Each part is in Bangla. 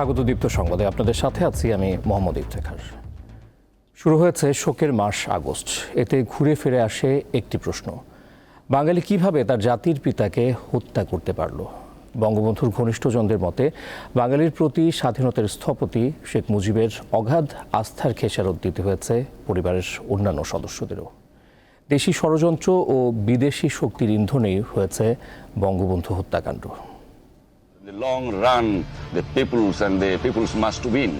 স্বাগত দীপ্ত সংবাদে। আপনাদের সাথে আছি আমি মোহাম্মদ ইফতেখার। শুরু হয়েছে শোকের মাস আগস্ট। এতে ঘুরে ফিরে আসে একটি প্রশ্ন। বাঙালি কীভাবে তার জাতির পিতাকে হত্যা করতে পারল? বঙ্গবন্ধুর ঘনিষ্ঠজনদের মতে, বাঙালির প্রতি স্বাধীনতার স্থপতি শেখ মুজিবের অগাধ আস্থার খেসারত দিতে হয়েছে পরিবারের অন্যান্য সদস্যদেরও। দেশি ষড়যন্ত্র ও বিদেশি শক্তির ইন্ধনেই হয়েছে বঙ্গবন্ধু হত্যাকাণ্ড। The long run, the peoples and the peoples must win.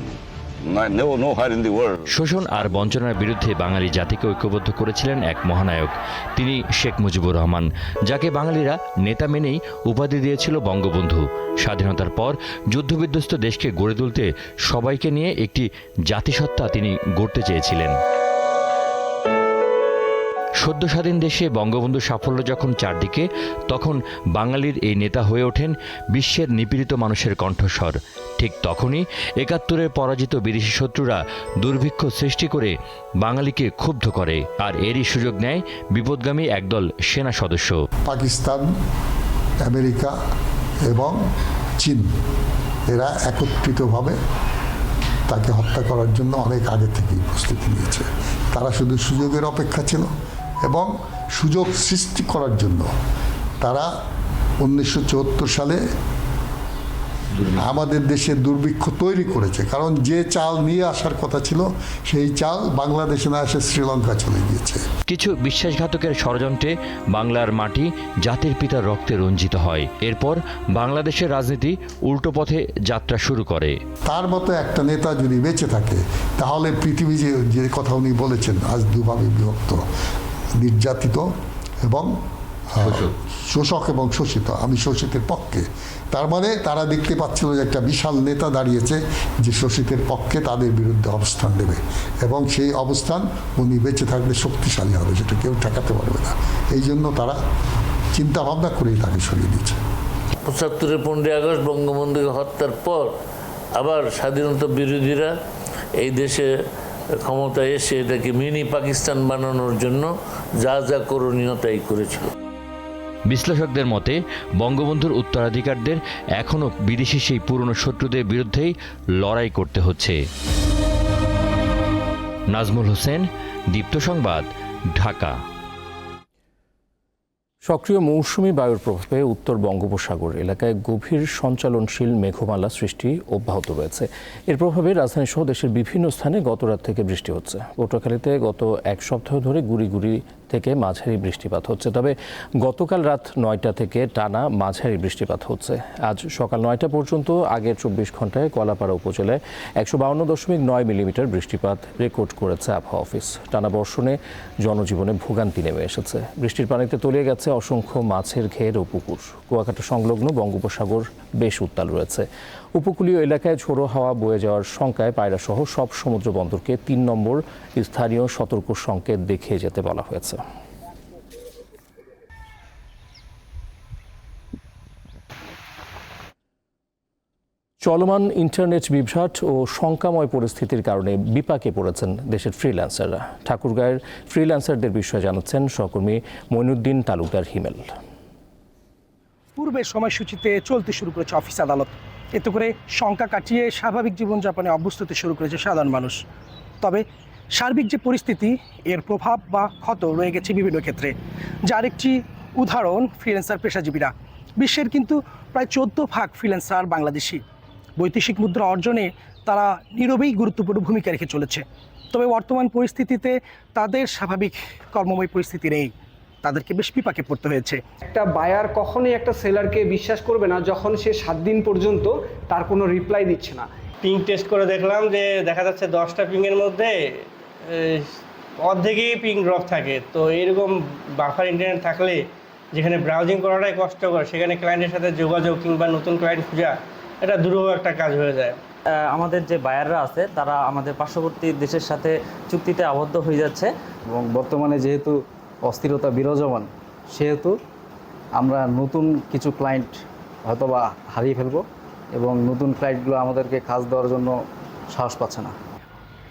শোষণ আর বঞ্চনার বিরুদ্ধে বাঙালি জাতিকে ঐক্যবদ্ধ করেছিলেন এক মহানায়ক তিনি শেখ মুজিবুর রহমান যাকে বাঙালিরা নেতা মেনেই উপাধি দিয়েছিল বঙ্গবন্ধু। স্বাধীনতার পর যুদ্ধবিধ্বস্ত দেশকে গড়ে তুলতে সবাইকে নিয়ে একটি জাতিসত্তা তিনি গড়তে চেয়েছিলেন। সদ্য স্বাধীন দেশে বঙ্গবন্ধুর সাফল্য যখন চারদিকে, তখন বাঙালির এই নেতা হয়ে ওঠেন বিশ্বের নিপীড়িত মানুষের কণ্ঠস্বর। ঠিক তখনই একাত্তরের পরাজিত বিদেশি শত্রুরা দুর্ভিক্ষ সৃষ্টি করে বাঙালিকে ক্ষুব্ধ করে আর এরই সুযোগ নেয় বিপদগামী একদল সেনা সদস্য। পাকিস্তান, আমেরিকা এবং চীন, এরা একত্রিতভাবে তাকে হত্যা করার জন্য অনেক আগে থেকেই প্রস্তুতি নিয়েছে। তারা শুধু সুযোগের অপেক্ষা ছিল এবং সুযোগ সৃষ্টি করার জন্য তারা উনিশশো চুয়াত্তর সালে আমাদের দেশে দুর্ভিক্ষ তৈরি করেছে। কারণ যে চাল নিয়ে আসার কথা ছিল সেই চাল বাংলাদেশে না এসে শ্রীলঙ্কা চলে গিয়েছে। কিছু বিশ্বাসঘাতকের ষড়যন্ত্রে বাংলার মাটি জাতির পিতার রক্তে রঞ্জিত হয়। এরপর বাংলাদেশের রাজনীতি উল্টো পথে যাত্রা শুরু করে। তার মতো একটা নেতা যদি বেঁচে থাকে তাহলে পৃথিবী যে যে কথা উনি বলেছেন আজ দুভাবে বিভক্ত। নির্যাতিত এবং শোষক। এবং শোষিত আমি শোষিতের পক্ষে। তার মানে তারা দেখতে পাচ্ছিল যে একটা বিশাল নেতা দাঁড়িয়েছে যে শোষিতের পক্ষে তাদের বিরুদ্ধে অবস্থান নেবে। এবং সেই অবস্থান উনি বেঁচে থাকলে শক্তিশালী হবে সেটা কেউ ঠেকাতে পারবে না। এই জন্য তারা চিন্তা ভাবনা করেই তাকে সরিয়ে দিচ্ছে পঁচাত্তরের পনেরোই আগস্ট বঙ্গবন্ধুকে হত্যার পর আবার স্বাধীনতা বিরোধীরা এই দেশে ক্ষমতায় এসে এটাকে মিনি পাকিস্তান বানানোর জন্য যা যা করণীয় তাই করেছিল। বিশ্লেষকদের মতে, বঙ্গবন্ধুর উত্তরাধিকারদের এখনও বিদেশি সেই পুরনো শত্রুদের বিরুদ্ধেই লড়াই করতে হচ্ছে। নাজমুল হোসেন, দীপ্ত সংবাদ, ঢাকা। সক্রিয় মৌসুমি বায়ুর প্রভাবে উত্তর বঙ্গোপসাগর এলাকায় গভীর সঞ্চালনশীল মেঘমালা সৃষ্টি অব্যাহত রয়েছে। এর প্রভাবে রাজধানী সহ দেশের বিভিন্ন স্থানে গত রাত থেকে বৃষ্টি হচ্ছে। পটুয়াখালীতে গত এক সপ্তাহ ধরে গুড়ি গুড়ি থেকে মাঝারি বৃষ্টিপাত হচ্ছে। তবে গতকাল রাত নয়টা থেকে টানা মাঝারি বৃষ্টিপাত হচ্ছে। আজ সকাল নয়টা পর্যন্ত আগের চব্বিশ ঘন্টায় কলাপাড়া উপজেলায় একশো বাউন্ন দশমিক নয় মিলিমিটার বৃষ্টিপাত রেকর্ড করেছে আবহাওয়া অফিস। টানা বর্ষণে জনজীবনে ভোগান্তি নেমে এসেছে। বৃষ্টির পানিতে তলিয়ে গেছে অসংখ্য মাছের ঘের ও পুকুর। কুয়াকাটা সংলগ্ন বঙ্গোপসাগর বেশ উত্তাল রয়েছে। উপকূলীয় এলাকায় ঝোড়ো হাওয়া বয়ে যাওয়ার শঙ্কায় পায়রা সহ সব সমুদ্র বন্দরকে তিন নম্বর স্থানীয় সতর্ক সংকেত দেখিয়ে যেতে বলা হয়েছে। চলমান ইন্টারনেট বিভ্রাট ও শঙ্কাময় পরিস্থিতির কারণে বিপাকে পড়েছেন দেশের ফ্রিল্যান্সাররা। ঠাকুরগাঁয়ের ফ্রিল্যান্সারদের বিষয়ে জানাচ্ছেন সহকর্মী মইনুদ্দিন তালুকদার হিমেল। পূর্বের সময়সূচিতে চলতে শুরু করেছে অফিস আদালত। এতে করে শঙ্কা কাটিয়ে স্বাভাবিক জীবনযাপনে অভ্যস্ত হতে শুরু করেছে সাধারণ মানুষ। তবে সার্বিক যে পরিস্থিতি, এর প্রভাব বা ক্ষত রয়ে গেছে বিভিন্ন ক্ষেত্রে। যার একটি উদাহরণ ফ্রিল্যান্সার পেশাজীবীরা। বিশ্বের কিন্তু প্রায় চোদ্দ ভাগ ফ্রিল্যান্সার বাংলাদেশি। বৈদেশিক মুদ্রা অর্জনে তারা নীরবেই গুরুত্বপূর্ণ ভূমিকা রেখে চলেছে। তবে বর্তমান পরিস্থিতিতে তাদের স্বাভাবিক কর্মময় পরিস্থিতি নেই। তাদেরকে বেশ বিপাকে পড়তে হয়েছে। একটা বায়ার কখনোই একটা সেলারকে বিশ্বাস করবে না যখন সে সাত দিন পর্যন্ত তার কোনো রিপ্লাই দিচ্ছে না। পিং টেস্ট করে দেখলাম যে দেখা যাচ্ছে দশটা পিংয়ের মধ্যে অর্ধেকই পিং ড্রপ থাকে। তো এরকম বাফার ইন্টারনেট থাকলে যেখানে ব্রাউজিং করাটাই কষ্টকর সেখানে ক্লায়েন্টের সাথে যোগাযোগ কিংবা নতুন ক্লায়েন্ট খোঁজা এটা দুরূহ একটা কাজ হয়ে যায়। আমাদের যে বায়াররা আছে তারা আমাদের পার্শ্ববর্তী দেশের সাথে চুক্তিতে আবদ্ধ হয়ে যাচ্ছে। এবং বর্তমানে যেহেতু অস্থিরতা বিরাজমান সেহেতু আমরা নতুন কিছু ক্লায়েন্ট হয়তোবা হারিয়ে ফেলব এবং নতুন ক্লায়েন্টগুলো আমাদেরকে কাজ দেওয়ার জন্য সাহস পাচ্ছে না।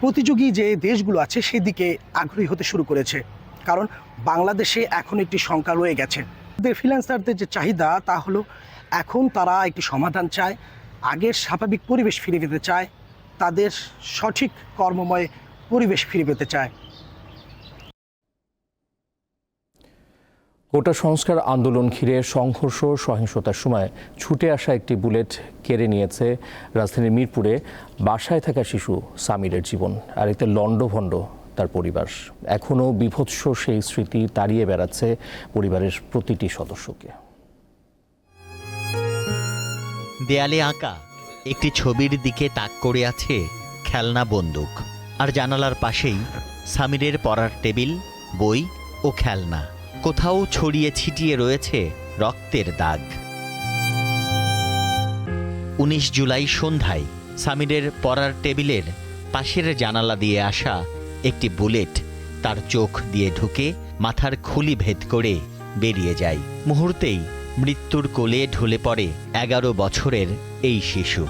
প্রতিযোগী যে দেশগুলো আছে সেদিকে আগ্রহী হতে শুরু করেছে। কারণ বাংলাদেশে এখন একটি সংখ্যা রয়ে গেছে। ফ্রিল্যান্সারদের যে চাহিদা তা হলো এখন তারা একটি সমাধান চায়। আগের স্বাভাবিক পরিবেশ ফিরে পেতে চায়, তাদের সঠিক কর্মময় পরিবেশ ফিরে পেতে চায়। গোটা সংস্কার আন্দোলন ঘিরে সংঘর্ষ সহিংসতার সময় ছুটে আসা একটি বুলেট কেড়ে নিয়েছে রাজধানীর মিরপুরে বাসায় থাকা শিশু সামিরের জীবন আর এতে লণ্ডভণ্ড তার পরিবার। এখনও বিভৎস সেই স্মৃতি তাড়িয়ে বেড়াচ্ছে পরিবারের প্রতিটি সদস্যকে। দেয়ালে আঁকা একটি ছবির দিকে তাক করে আছে খেলনা বন্দুক। আর জানালার পাশেই সামিরের পড়ার টেবিল, বই ও খেলনা। কোথাও ছড়িয়ে ছিটিয়ে রয়েছে রক্তের দাগ। উনিশ জুলাই সন্ধ্যায় সামিরের পড়ার টেবিলের পাশের জানালা দিয়ে আসা একটি বুলেট তার চোখ দিয়ে ঢুকে মাথার খুলি ভেদ করে বেরিয়ে যায়। মুহূর্তেই মৃত্যুর কোলে ঢলে পড়ে এগারো বছরের এই শিশু।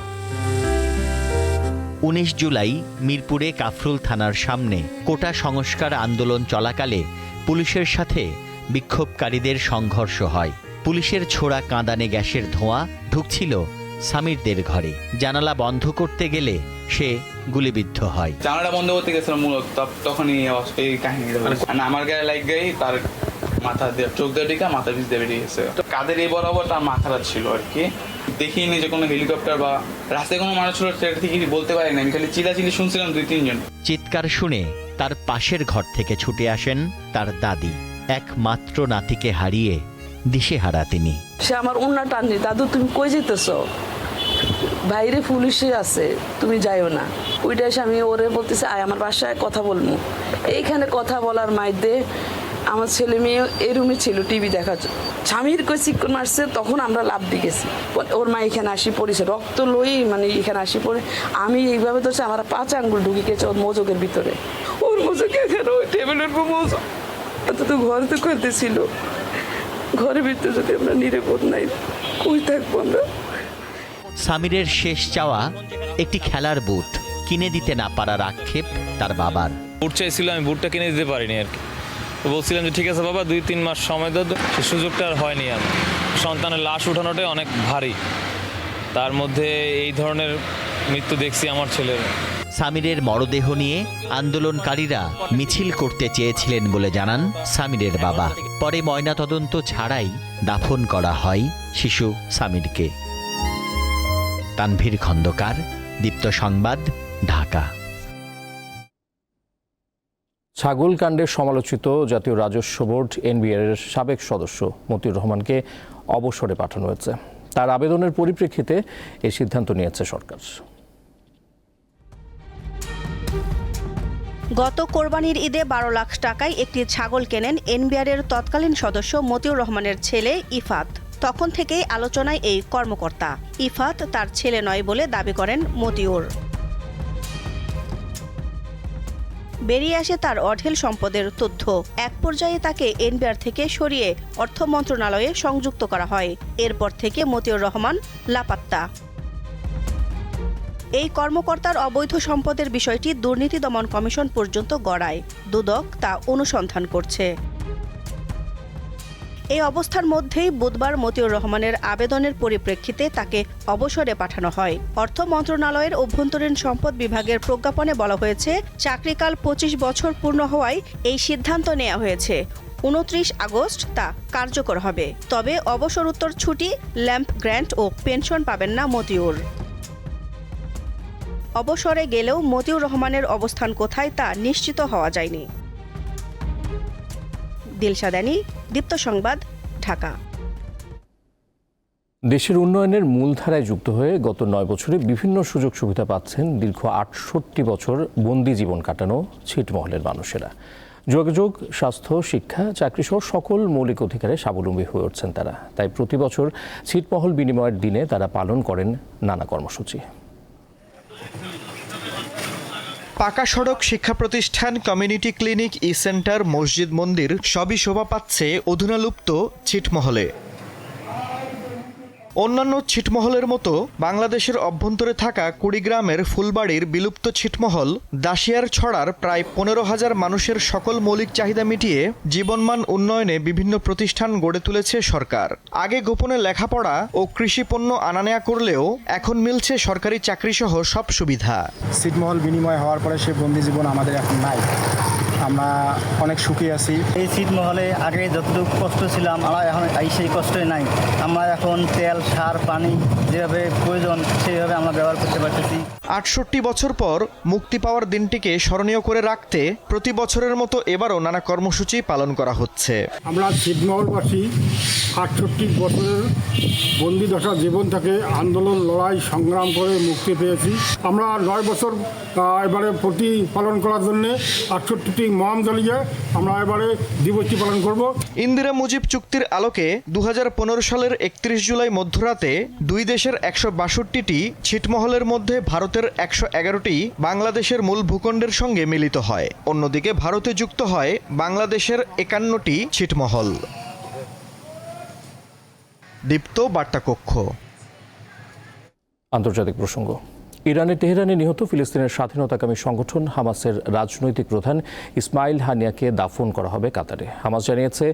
উনিশ জুলাই মিরপুরে কাফরুল থানার সামনে কোটা সংস্কার আন্দোলন চলাকালে পুলিশের সাথে বিক্ষোভকারীদের সংঘর্ষ হয়। পুলিশের ছোড়া কাঁদানে গ্যাসের ধোঁয়া ঢুকছিল সামিরদের ঘরে। জানালা বন্ধ করতে গেলে সে গুলিবিদ্ধ হয়। জানালা বন্ধ করতে গেছিলাম মূলত, তখনই এই। আর আমার গায়ে লাইক গায়ে তার মাথা দিয়ে চোখ দিয়ে মাথা পিস দিয়ে বেরিয়ে গেছে। তো কাদের এই বরাবর তার মাথাটা ছিল আর কি। দেখিনি যে কোনো হেলিকপ্টার বা রাস্তায় কোনো মানুষ ছিল সেটা থেকে বলতে পারি না আমি খালি চিলাচিলি শুনছিলাম দুই তিনজন। চিৎকার শুনে তার পাশের ঘর থেকে ছুটে আসেন তার দাদি একমাত্র নাতিকে হারিয়ে দিশেহারা তিনি। সে আমার উন্না টাননি। দাদু তুমি কই যেতেছ বাইরে পুলিশে আছে তুমি যাইও না। ওইটা এসে আমি ওরে বলতেছি আয় আমার বাসায় কথা বলব এইখানে কথা বলার মাইদে আমার ছেলে মেয়ে এই রুমে ছিল টিভি দেখার জন্য। স্বামীর কই চিকন মারছে তখন আমরা লাভ দিয়ে গেছি। ওর মা এখানে আসি পড়েছে রক্ত লই মানে এখানে আসি পড়ে। আমি এইভাবে ধরছি আমার পাঁচ আঙ্গুল ঢুকে গেছে ওর মোজকের ভিতরে। ওর মোজক এখানে ওই টেবিলের উপর মোজক। এত তো ঘরে তো করতেছিল ঘরের ভিতরে যদি আমরা নিরাপদ নাই কই থাকব আমরা? সামিরের শেষ চাওয়া একটি খেলার বুট। কিনে দিতে না পারার আক্ষেপ তার বাবার। বুট চাইছিল আমি বুটটা কিনে দিতে পারিনি আর কি। তো বলছিলাম যে, ঠিক আছে বাবা, দুই, তিন মাস সময় দাও, সে সুযোগটা আর হয়নি আর। সন্তানের লাশ উঠানোটাই অনেক ভারী। তার মধ্যে এই ধরনের মৃত্যু দেখছি আমার ছেলের। সামিরের মরদেহ নিয়ে আন্দোলনকারীরা মিছিল করতে চেয়েছিলেন বলে জানান সামিরের বাবা। পরে ময়নাতদন্ত ছাড়াই দাফন করা হয় শিশু সামিরকে। তানভীর খন্দকার, দীপ্ত সংবাদ, ঢাকা। ছাগল কাণ্ডের সমালোচিত জাতীয় রাজস্ব বোর্ড এনবিআর এর সাবেক সদস্য মতিউর রহমানকে অবসরে পাঠানো হয়েছে। তার আবেদনের পরিপ্রেক্ষিতে এই সিদ্ধান্ত নিয়েছে সরকার। গত কোরবানির ঈদে বারো লাখ টাকায় একটি ছাগল কেনেন এনবিআরের তৎকালীন সদস্য মতিউর রহমানের ছেলে ইফাত। তখন থেকেই আলোচনায় এই কর্মকর্তা। ইফাত তার ছেলে নয় বলে দাবি করেন মতিউর। বেরিয়ে আসে তার অঢেল সম্পদের তথ্য। এক পর্যায়ে তাকে এনবিআর থেকে সরিয়ে অর্থ মন্ত্রণালয়ে সংযুক্ত করা হয়। এরপর থেকে মতিউর রহমান লাপাত্তা। এই কর্মকর্তার অবৈধ সম্পদের বিষয়টি দুর্নীতি দমন কমিশন পর্যন্ত গড়ায়। দুদক তা অনুসন্ধান করছে। এই অবস্থার মধ্যেই বুধবার মতিউর রহমানের আবেদনের পরিপ্রেক্ষিতে তাকে অবসরে পাঠানো হয়। অর্থ মন্ত্রণালয়ের অভ্যন্তরীণ সম্পদ বিভাগের প্রজ্ঞাপনে বলা হয়েছে, চাকরিকাল পঁচিশ বছর পূর্ণ হওয়ায় এই সিদ্ধান্ত নেওয়া হয়েছে। উনত্রিশ আগস্ট তা কার্যকর হবে। তবে অবসরোত্তর ছুটি, ল্যাম্প গ্র্যান্ট ও পেনশন পাবেন না মতিউর। অবসরে গেলেও মতিউর রহমানের অবস্থান কোথায় তা নিশ্চিত হওয়া যায়নি। দিলশাদানি দীপ্ত সংবাদ, ঢাকা। দেশের উন্নয়নের মূলধারায় যুক্ত হয়ে গত নয় বছরে বিভিন্ন সুযোগ সুবিধা পাচ্ছেন দীর্ঘ আটষট্টি বছর বন্দি জীবন কাটানো ছিটমহলের মানুষেরা। যোগাযোগ, স্বাস্থ্য, শিক্ষা চাকরি সহ সকল মৌলিক অধিকারে স্বাবলম্বী হয়ে উঠছেন তারা। তাই প্রতি বছর ছিটমহল বিনিময়ের দিনে তারা পালন করেন নানা কর্মসূচি। পাকা সড়ক শিক্ষা প্রতিষ্ঠান কমিউনিটি ক্লিনিক ই সেন্টার মসজিদ মন্দির সবই শোভা পাচ্ছে অধুনালুপ্ত ছিটমহলে। অন্যান্য ছিটমহলের মতো বাংলাদেশের অভ্যন্তরে থাকা কুড়িগ্রামের ফুলবাড়ির বিলুপ্ত ছিটমহল দাসিয়ার ছড়ার প্রায় পনেরো হাজার মানুষের সকল মৌলিক চাহিদা মিটিয়ে জীবনমান উন্নয়নে বিভিন্ন প্রতিষ্ঠান গড়ে তুলেছে সরকার। আগে গোপনে লেখাপড়া ও কৃষি পণ্য আনা নেয়া করলেও এখন মিলছে সরকারি চাকরিসহ সব সুবিধা। ছিটমহল বিনিময় হওয়ার পরে সে বন্দি জীবন আমাদের এখন নাই। আমরা অনেক সুখী আছি। এই ছিটমহলে আগে যতটুকু কষ্ট ছিলাম আমরা এখন এই সেই কষ্টই নাই। আমরা এখন তেল সার পানি যেভাবে প্রয়োজন সেইভাবে আমরা ব্যবহার করতে পারতেছি। আটষট্টি বছর পর মুক্তি পাওয়ার দিনটিকে স্মরণীয় করে রাখতে প্রতি বছরের মতো এবারও নানা কর্মসূচি পালন করা হচ্ছে। আমরা ছিটমহলবাসী আটষট্টি বছরের বন্দি দশা জীবন থেকে আন্দোলন, লড়াই, সংগ্রাম করে মুক্তি পেয়েছি। আমরা নয় বছর এবারে প্রতিপালন করার জন্য আটষট্টিটি মহাম জ্বালিয়ে আমরা এবারে দিবসটি পালন করব। ইন্দিরা মুজিব চুক্তির আলোকে দু হাজার পনেরো সালের একত্রিশ জুলাই মধ্যরাতে দুই দেশের একশো বাষট্টিটি ছিটমহলের মধ্যে ভারতের একশো এগারোটি বাংলাদেশের মূল ভূখণ্ডের সঙ্গে মিলিত হয়। অন্যদিকে ভারতে যুক্ত হয় বাংলাদেশের একান্নটি ছিটমহল। দীপ্ত বার্তা কক্ষ আন্তর্জাতিক প্রসঙ্গ। ইরানের তেহরানে নিহত ফিলিস্তিনের স্বাধীনতাকামী সংগঠন হামাসের রাজনৈতিক প্রধান ইসমাইল হানিয়াকে দাফন করা হবে কাতারে। হামাস জানিয়েছে,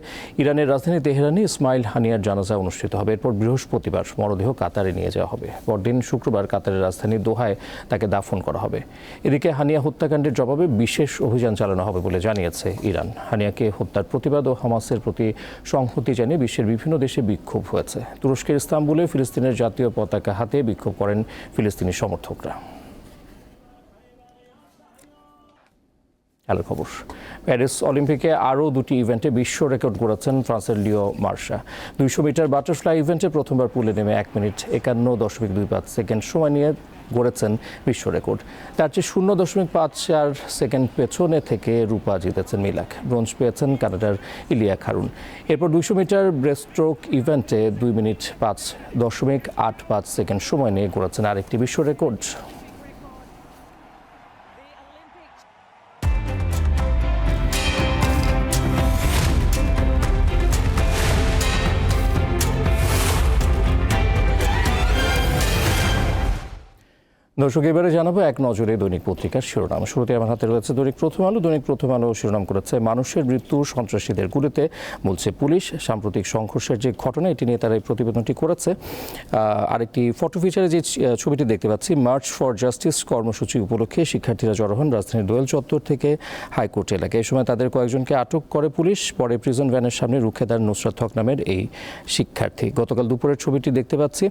ইরানের রাজধানী তেহরানে ইসমাইল হানিয়ার জানাজা অনুষ্ঠিত হবে। এরপর বৃহস্পতিবার মরদেহ কাতারে নিয়ে যাওয়া হবে। পরদিন শুক্রবার কাতারের রাজধানী দোহায় তাকে দাফন করা হবে। এদিকে হানিয়া হত্যাকাণ্ডের জবাবে বিশেষ অভিযান চালানো হবে বলে জানিয়েছে ইরান। হানিয়াকে হত্যার প্রতিবাদ ও হামাসের প্রতি সংহতি জানিয়ে বিশ্বের বিভিন্ন দেশে বিক্ষোভ হয়েছে। তুরস্কের ইস্তাম্বুলে ফিলিস্তিনের জাতীয় পতাকা হাতে বিক্ষোভ করেন ফিলিস্তিনি সমর্থকরা। খেলার খবর। প্যারিস অলিম্পিকে আরও দুটি ইভেন্টে বিশ্ব রেকর্ড করেছেন ফ্রান্সের লিও মার্শা। দুইশো মিটার বাটারফ্লাই ইভেন্টে প্রথমবার পুলে নেমে এক মিনিট একান্ন দশমিক দুই পাঁচ সেকেন্ড সময় নিয়ে গড়েছেন বিশ্ব রেকর্ড। তার চেয়ে শূন্য দশমিক পাঁচ চার সেকেন্ড পেছনে থেকে রূপা জিতেছেন মিলাক। ব্রোঞ্জ পেয়েছেন কানাডার ইলিয়া খারুন। এরপর দুইশো মিটার ব্রেস্ট্রোক ইভেন্টে দুই মিনিট পাঁচ দশমিক আট পাঁচ সেকেন্ড সময় নিয়ে গড়েছেন আরেকটি বিশ্ব রেকর্ড। দর্শক, এবারে জানাব এক নজরে দৈনিক পত্রিকার শিরোনাম। শুরুতে আমার হাতে রয়েছে দৈনিক প্রথম আলো। দৈনিক প্রথম আলো শিরোনাম করেছে, মানুষের মৃত্যু, সন্ত্রাসীদের গুলিতে বলছে পুলিশ। সাম্প্রতিক সংঘর্ষের যে ঘটনা, এটি নিয়ে তারা এই প্রতিবেদনটি করেছে। আরেকটি ফটো ফিচারে যে ছবিটি দেখতে পাচ্ছি মার্চ ফর জাস্টিস কর্মসূচি উপলক্ষে শিক্ষার্থীরা জড়ো হন রাজধানীর দোয়েল চত্বর থেকে হাইকোর্ট এলাকায়। এই সময় তাদের কয়েকজনকে আটক করে পুলিশ, পরে প্রিজন ভ্যানের সামনে রুখে দেন নুসরাত হক নামের এই শিক্ষার্থী। গতকাল দুপুরের ছবিটি দেখতে পাচ্ছি।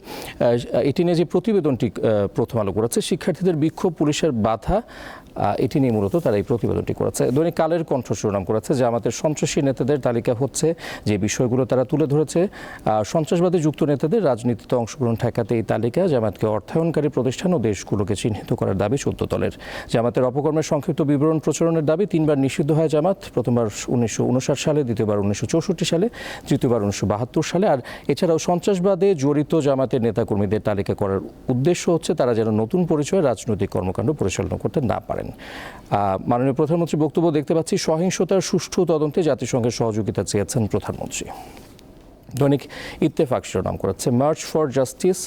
এটি নিয়ে যে প্রতিবেদনটি প্রথম আলো করেছে শিক্ষার্থীদের বিক্ষোভ পুলিশের বাধা এটি নিয়ে মূলত তারা এই প্রতিবেদনটি করেছে। দৈনিক কালের কণ্ঠ শিরোনাম করেছে জামাতের সন্ত্রাসী নেতাদের তালিকা হচ্ছে যে বিষয়গুলো তারা তুলে ধরেছে। সন্ত্রাসবাদী যুক্ত নেতাদের রাজনীতিতে অংশগ্রহণ ঠেকাতে এই তালিকা জামাতকে অর্থায়নকারী প্রতিষ্ঠান ও দেশগুলোকে চিহ্নিত করার দাবি চোদ্দ দলের। জামাতের অপকর্মের সংক্ষিপ্ত বিবরণ প্রচারণের দাবি তিনবার নিষিদ্ধ হয় জামাত, প্রথমবার উনিশশো ঊনষাট সালে, দ্বিতীয়বার উনিশশো চৌষট্টি সালে, তৃতীয়বার উনিশশো বাহাত্তর সালে। আর এছাড়াও সন্ত্রাসবাদে জড়িত জামাতের নেতাকর্মীদের তালিকা করার উদ্দেশ্য হচ্ছে তারা যেন নতুন পরিচয়ে রাজনৈতিক কর্মকাণ্ড পরিচালনা করতে না পারেন আহ, মাননীয় প্রধানমন্ত্রী বক্তব্য দেখতে পাচ্ছি সহিংসতার সুষ্ঠু তদন্তে জাতিসংঘের সহযোগিতা চেয়েছেন প্রধানমন্ত্রী। দৈনিক ইত্তেফাক শিরোনাম করেছে মার্চ ফর জাস্টিস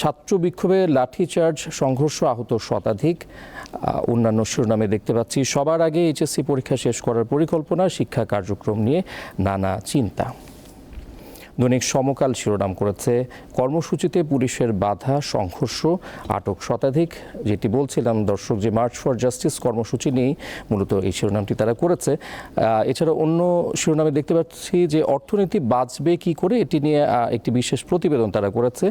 ছাত্র বিক্ষোভে লাঠিচার্জ সংঘর্ষ আহত শতাধিক। অন্যান্য শিরোনামে দেখতে পাচ্ছি সবার আগে এইচএসসি পরীক্ষা শেষ করার পরিকল্পনা শিক্ষা কার্যক্রম নিয়ে নানা চিন্তা। দৈনিক সমকাল শিরোনাম করেছে, কর্মসূচিতে পুলিশের বাধা, সংঘর্ষ, আটক শতাধিক। যেটি বলছিলাম, দর্শক, যে মার্চ ফর জাস্টিস কর্মসূচি নিয়েই মূলত এই শিরোনামটি তারা করেছে। এছাড়া অন্য শিরোনামে দেখতে পাচ্ছি যে অর্থনীতি বাঁচবে কি করে, এটি নিয়ে একটি বিশেষ প্রতিবেদন তারা করেছে।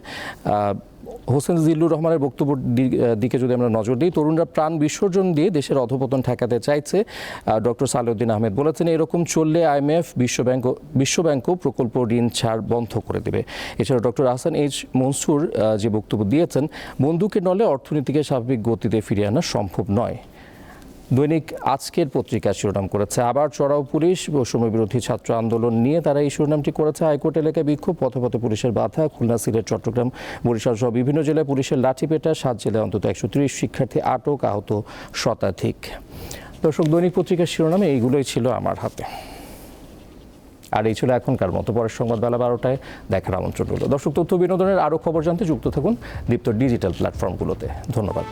হোসেন জিল্লুর রহমানের বক্তব্য দিকে যদি আমরা নজর দিই, তরুণরা প্রাণ বিসর্জন দিয়ে দেশের অধপতন ঠেকাতে চাইছে ডক্টর সালেউদ্দিন আহমেদ বলেছেন, এরকম চললে আইএমএফ বিশ্বব্যাংক, বিশ্বব্যাংকও প্রকল্প ঋণ ছাড় বন্ধ করে দেবে। এছাড়া ডক্টর আহসান এইচ মনসুর যে বক্তব্য দিয়েছেন, বন্দুকের নলে অর্থনীতিকে স্বাভাবিক গতিতে ফিরিয়ে আনা সম্ভব নয়। দৈনিক আজকের পত্রিকা শিরোনাম করেছে, আবার চড়াও পুলিশ বৈষম্য বিরোধী ছাত্র আন্দোলন নিয়ে তারা এই শিরোনামটি করেছে। হাইকোর্ট এলাকায় বিক্ষোভ পথে পথে পুলিশের বাধা, খুলনা সিলেট, চট্টগ্রাম, বরিশাল সহ বিভিন্ন জেলায় পুলিশের লাঠিপেটা, সাত জেলায় অন্তত একশো ত্রিশ শিক্ষার্থী আটক, আহত শতাধিক। দর্শক, দৈনিক পত্রিকার শিরোনামে এইগুলোই ছিল আমার হাতে। আর এই ছিল এখনকার মতো। পরের সংবাদ বেলা বারোটায় দেখার আমন্ত্রণ রইল। দর্শক, তথ্য বিনোদনের আরও খবর জানতে যুক্ত থাকুন দীপ্ত ডিজিটাল প্ল্যাটফর্মগুলোতে। ধন্যবাদ।